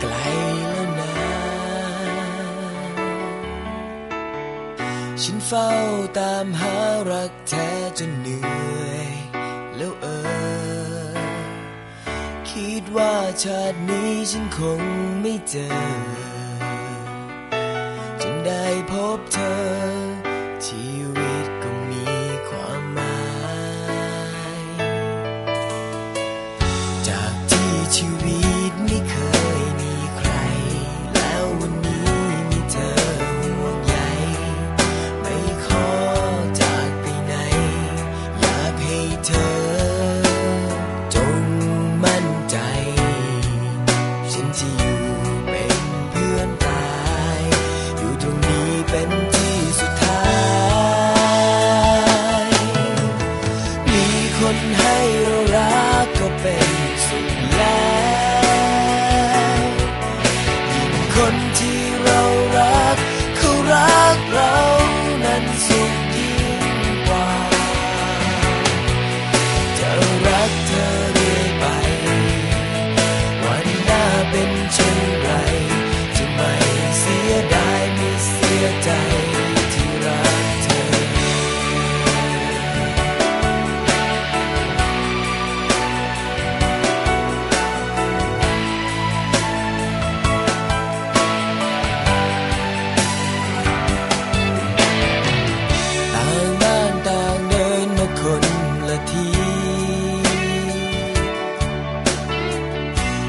ไกลแล้วนะฉันเฝ้าตามหารักแท้จนเหนื่อย แล้วเออ คิดว่าชาตินี้ฉันคงไม่เจอ จนได้พบเธอ lo raccopersi. La ที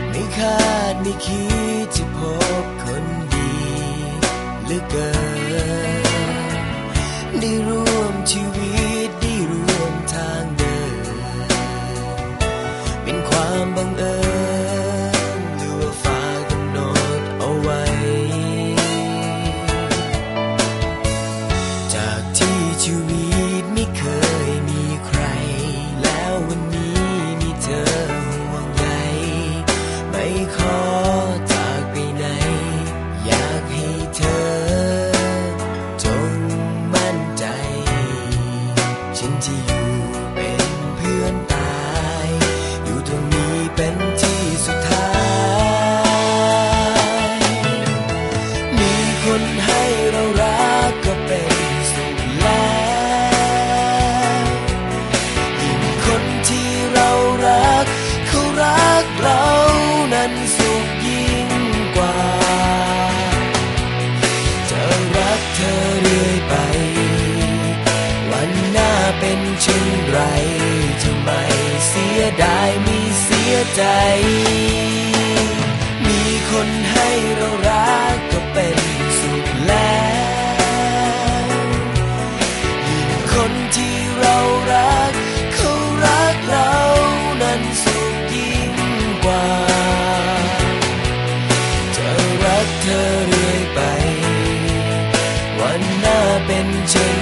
ไม่คาดไม่คิดจะพบคนดีหรือเกินได้ร่วมชีวิต อยู่เป็นเพื่อนตาย อยู่ตรงนี้เป็นที่สุดท้าย มีคนหา ช่นไรจะไม่เสียดายมีเสียใจ มีคนให้เรารักก็เป็นสุขแล้วยิ่งคนที่เรารัก เขารักเรานั้นสุขยิ่งกว่า จะรักเธอเรื่อยไป วันหน้าเป็นเช่น